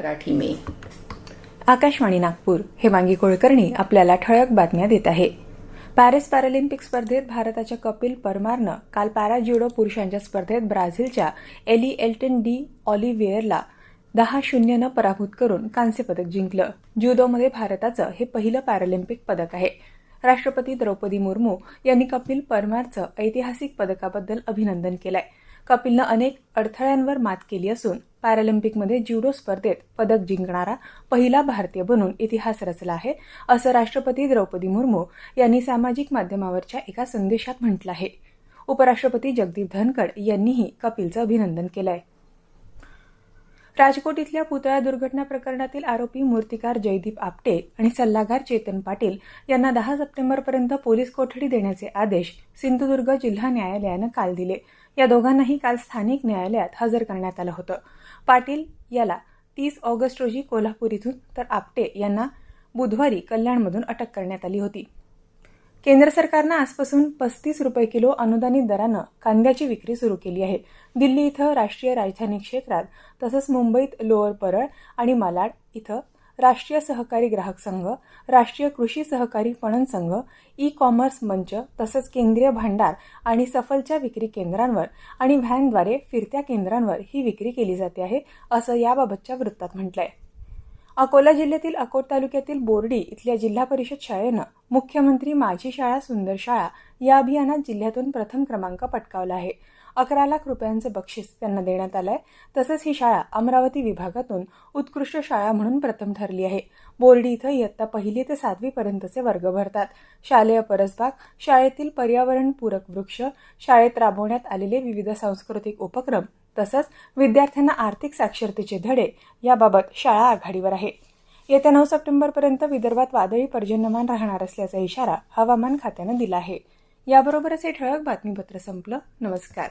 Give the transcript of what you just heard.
मराठी में. आकाशवाणी नागपूर हे वांगी कुलकर्णी आपल्याला ठळक बातम्या देत आहे. पॅरिस पॅरालिम्पिक स्पर्धेत भारताच्या कपिल परमारनं काल पॅरा ज्युडो पुरुषांच्या स्पर्धेत ब्राझीलच्या एली एल्टन डी ऑलिव्हिएरला दहा शून्यनं पराभूत करून कांस्य पदक जिंकलं. ज्युडोमध्ये भारताचं हे पहिलं पॅरालिम्पिक पदक आहे. राष्ट्रपती द्रौपदी मुर्मू यांनी कपिल परमारचं ऐतिहासिक पदकाबद्दल अभिनंदन केलंय. कपिलनं अनेक अडथळ्यांवर मात केली असून पॅरालिम्पिकमध्ये ज्युडो स्पर्धेत पदक जिंकणारा पहिला भारतीय बनून इतिहास रचला आहे असं राष्ट्रपती द्रौपदी मुर्मू यांनी सामाजिक माध्यमावरच्या एका संदेशात म्हटलं आहे. उपराष्ट्रपती जगदीप धनखड यांनीही कपिलचं अभिनंदन केलं आहे राजकोट इथल्या पुतळा दुर्घटना प्रकरणातील आरोपी मूर्तिकार जयदीप आपटे आणि सल्लागार चेतन पाटील यांना दहा सप्टेंबरपर्यंत पोलीस कोठडी देण्याचे आदेश सिंधुदुर्ग जिल्हा न्यायालयानं काल दिले. या दोघांनाही काल स्थानिक न्यायालयात हजर करण्यात आलं होतं. पाटील याला तीस ऑगस्ट रोजी कोल्हापूर इथून तर आपटे यांना बुधवारी कल्याणमधून अटक करण्यात आली होती. केंद्र सरकारनं आजपासून पस्तीस रुपये किलो अनुदानित दरानं कांद्याची विक्री सुरू केली आहे. दिल्ली इथं राष्ट्रीय राजधानी क्षेत्रात तसंच मुंबईत लोअर परळ आणि मालाड इथं राष्ट्रीय सहकारी ग्राहक संघ राष्ट्रीय कृषी सहकारी पणन संघ ई कॉमर्स मंच तसंच केंद्रीय भांडार आणि सफलच्या विक्री केंद्रांवर आणि व्हॅनद्वारे फिरत्या केंद्रांवर ही विक्री केली जाते आहे असं याबाबतच्या वृत्तात म्हटलं आहे अकोला जिल्ह्यातील अकोट तालुक्यातील बोर्डी इथल्या जिल्हा परिषद शाळेनं मुख्यमंत्री माझी शाळा सुंदर शाळा या अभियानात जिल्ह्यातून प्रथम क्रमांक पटकावला आहे. अकरा लाख रुपयांचं बक्षीस त्यांना देण्यात आलंय. तसंच ही शाळा अमरावती विभागातून उत्कृष्ट शाळा म्हणून प्रथम ठरली आहे. बोर्डी इथं इयत्ता पहिली ते सातवी पर्यंतचे वर्ग भरतात. शालेय परसबाग शाळेतील पर्यावरणपूरक वृक्ष शाळेत राबवण्यात आलेले विविध सांस्कृतिक उपक्रम तसंच विद्यार्थ्यांना आर्थिक साक्षरतेचे धडे याबाबत शाळा आघाडीवर आहे. येत्या नऊ सप्टेंबरपर्यंत विदर्भात वादळी पर्जन्यमान राहणार असल्याचा इशारा हवामान खात्यानं दिला आहे. याबरोबरच हे ठळक बातमीपत्र संपलं. नमस्कार.